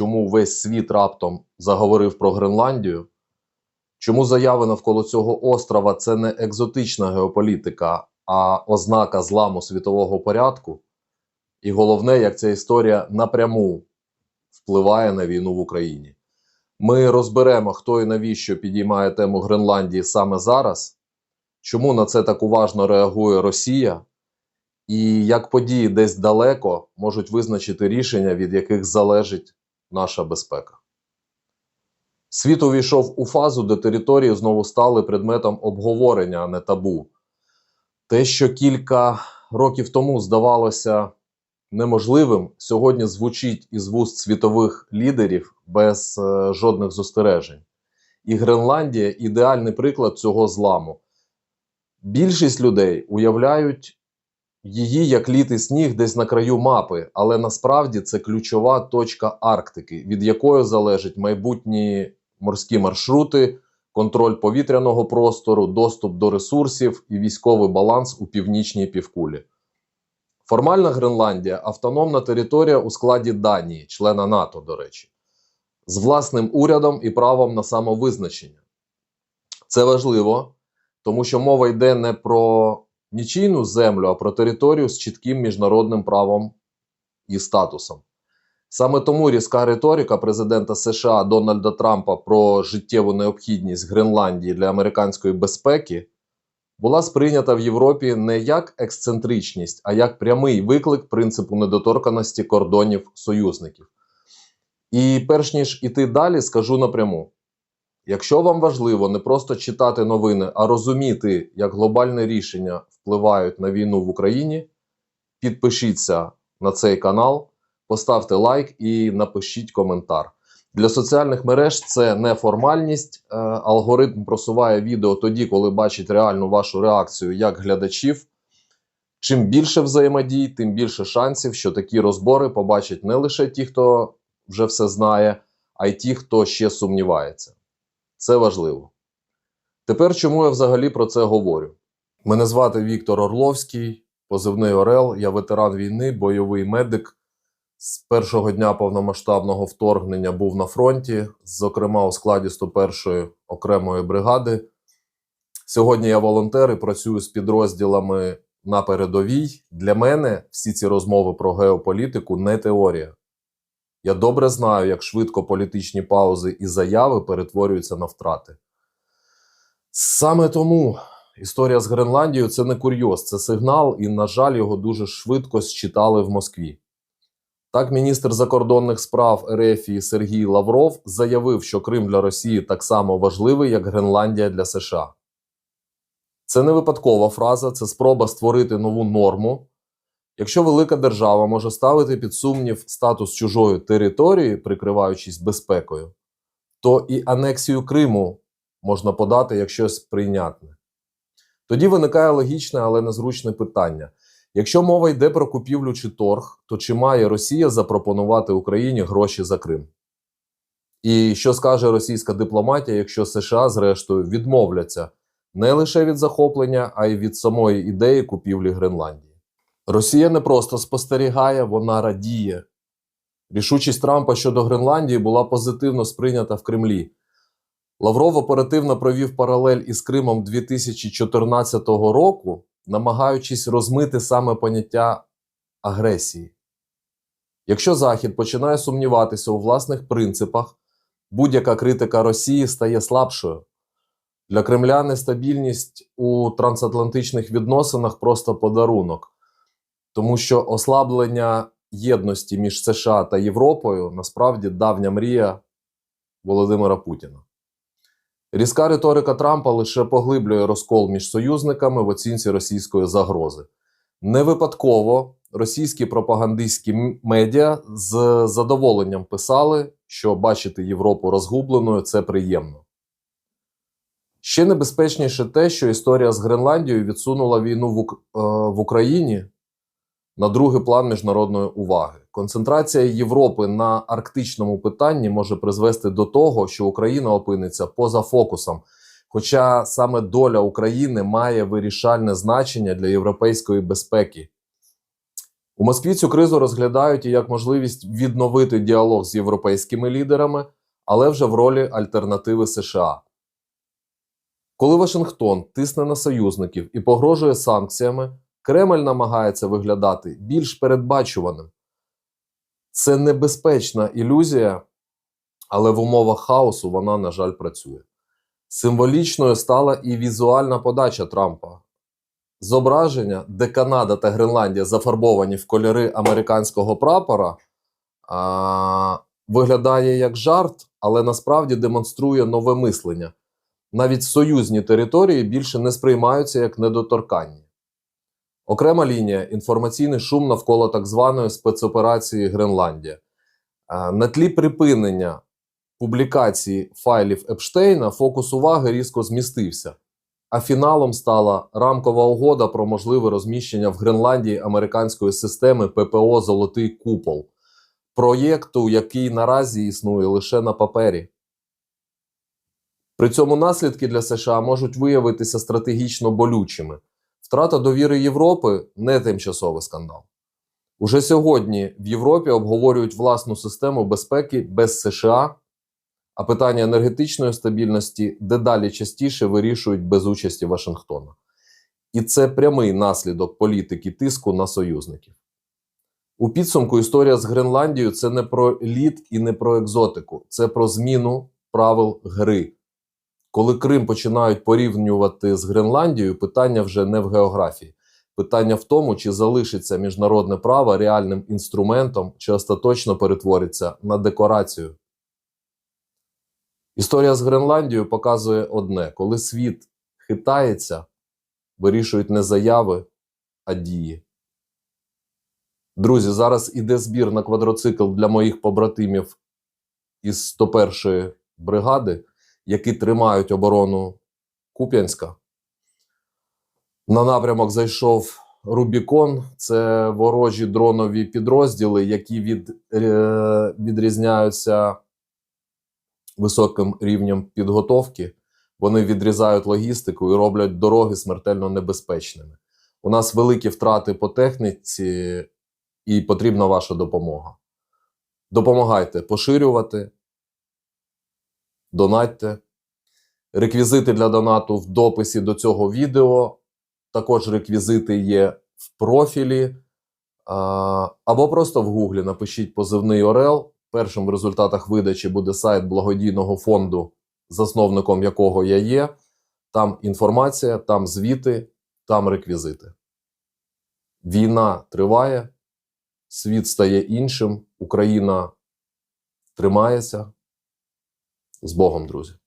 чому весь світ раптом заговорив про Гренландію, чому заяви навколо цього острова це не екзотична геополітика, а ознака зламу світового порядку, і головне, як ця історія напряму впливає на війну в Україні. Ми розберемо, хто і навіщо підіймає тему Гренландії саме зараз, чому на це так уважно реагує Росія, і як події десь далеко можуть визначити рішення, від яких залежить наша безпека. Світ увійшов у фазу, де території знову стали предметом обговорення, а не табу. Те, що кілька років тому здавалося неможливим, сьогодні звучить із вуст світових лідерів без е, жодних застережень. І Гренландія ідеальний приклад цього зламу. Більшість людей уявляють її як літ і сніг десь на краю мапи, але насправді це ключова точка Арктики, від якої залежать майбутні морські маршрути, контроль повітряного простору, доступ до ресурсів і військовий баланс у північній півкулі. Формальна Гренландія автономна територія у складі Данії, члена НАТО, до речі, з власним урядом і правом на самовизначення. Це важливо, тому що мова йде не про нічийну землю, а про територію з чітким міжнародним правом і статусом. Саме тому різка риторика президента США Дональда Трампа про життєву необхідність Гренландії для американської безпеки була сприйнята в Європі не як ексцентричність, а як прямий виклик принципу недоторканості кордонів союзників. І перш ніж іти далі, скажу напряму: якщо вам важливо не просто читати новини, а розуміти, як глобальні рішення впливають на війну в Україні, підпишіться на цей канал, поставте лайк і напишіть коментар. Для соціальних мереж це не формальність. Е, Алгоритм просуває відео тоді, коли бачить реальну вашу реакцію як глядачів. Чим більше взаємодій, тим більше шансів, що такі розбори побачать не лише ті, хто вже все знає, а й ті, хто ще сумнівається. Це важливо. Тепер чому я взагалі про це говорю? Мене звати Віктор Орловський, позивний Орел, я ветеран війни, бойовий медик. З першого дня повномасштабного вторгнення був на фронті, зокрема у складі 101-ї окремої бригади. Сьогодні я волонтер і працюю з підрозділами на передовій. Для мене всі ці розмови про геополітику не теорія. Я добре знаю, як швидко політичні паузи і заяви перетворюються на втрати. Саме тому історія з Гренландією це не курйоз, це сигнал, і, на жаль, його дуже швидко считали в Москві. Так, міністр закордонних справ РФ Сергій Лавров заявив, що Крим для Росії так само важливий, як Гренландія для США. Це не випадкова фраза, це спроба створити нову норму. Якщо велика держава може ставити під сумнів статус чужої території, прикриваючись безпекою, то і анексію Криму можна подати як щось прийнятне. Тоді виникає логічне, але незручне питання. Якщо мова йде про купівлю чи торг, то чи має Росія запропонувати Україні гроші за Крим? І що скаже російська дипломатія, якщо США, зрештою, відмовляться не лише від захоплення, а й від самої ідеї купівлі Гренландії? Росія не просто спостерігає, вона радіє. Рішучість Трампа щодо Гренландії була позитивно сприйнята в Кремлі. Лавров оперативно провів паралель із Кримом 2014 року намагаючись розмити саме поняття агресії. Якщо Захід починає сумніватися у власних принципах, будь-яка критика Росії стає слабшою. Для Кремля нестабільність у трансатлантичних відносинах просто подарунок, тому що ослаблення єдності між США та Європою насправді давня мрія Володимира Путіна. Різка риторика Трампа лише поглиблює розкол між союзниками в оцінці російської загрози. Не випадково російські пропагандистські медіа з задоволенням писали, що бачити Європу розгубленою це приємно. Ще небезпечніше те, що історія з Гренландією відсунула війну в, е, Україні на другий план міжнародної уваги. Концентрація Європи на арктичному питанні може призвести до того, що Україна опиниться поза фокусом. Хоча саме доля України має вирішальне значення для європейської безпеки. У Москві цю кризу розглядають і як можливість відновити діалог з європейськими лідерами, але вже в ролі альтернативи США. Коли Вашингтон тисне на союзників і погрожує санкціями, Кремль намагається виглядати більш передбачуваним. Це небезпечна ілюзія, але в умовах хаосу вона, на жаль, працює. Символічною стала і візуальна подача Трампа. Зображення, де Канада та Гренландія зафарбовані в кольори американського прапора, а, виглядає як жарт, але насправді демонструє нове мислення. Навіть союзні території більше не сприймаються як недоторканні. Окрема лінія інформаційний шум навколо так званої спецоперації Гренландія. На тлі припинення публікації файлів Епштейна фокус уваги різко змістився. А фіналом стала рамкова угода про можливе розміщення в Гренландії американської системи ППО Золотий Купол, проєкту, який наразі існує лише на папері. При цьому наслідки для США можуть виявитися стратегічно болючими. Втрата довіри Європи не тимчасовий скандал. Уже сьогодні в Європі обговорюють власну систему безпеки без США, а питання енергетичної стабільності дедалі частіше вирішують без участі Вашингтона. І це прямий наслідок політики тиску на союзників. У підсумку історія з Гренландією це не про лід і не про екзотику, це про зміну правил гри. Коли Крим починають порівнювати з Гренландією, питання вже не в географії. Питання в тому, чи залишиться міжнародне право реальним інструментом, чи остаточно перетвориться на декорацію. Історія з Гренландією показує одне: коли світ хитається, вирішують не заяви, а дії. Друзі, зараз іде збір на квадроцикл для моїх побратимів із 101-ї бригади, які тримають оборону Куп'янська. На напрямок зайшов Рубікон. Це ворожі дронові підрозділи, які від, е, відрізняються високим рівнем підготовки. Вони відрізають логістику і роблять дороги смертельно небезпечними. У нас великі втрати по техніці, і потрібна ваша допомога. Допомагайте поширювати, донатьте. Реквізити для донату в дописі до цього відео. Також реквізити є в профілі. Або просто в гуглі напишіть позивний Орел. Першим в результатах видачі буде сайт благодійного фонду, засновником якого я є. Там інформація, там звіти, там реквізити. Війна триває, світ стає іншим, Україна тримається. З Богом, друзі!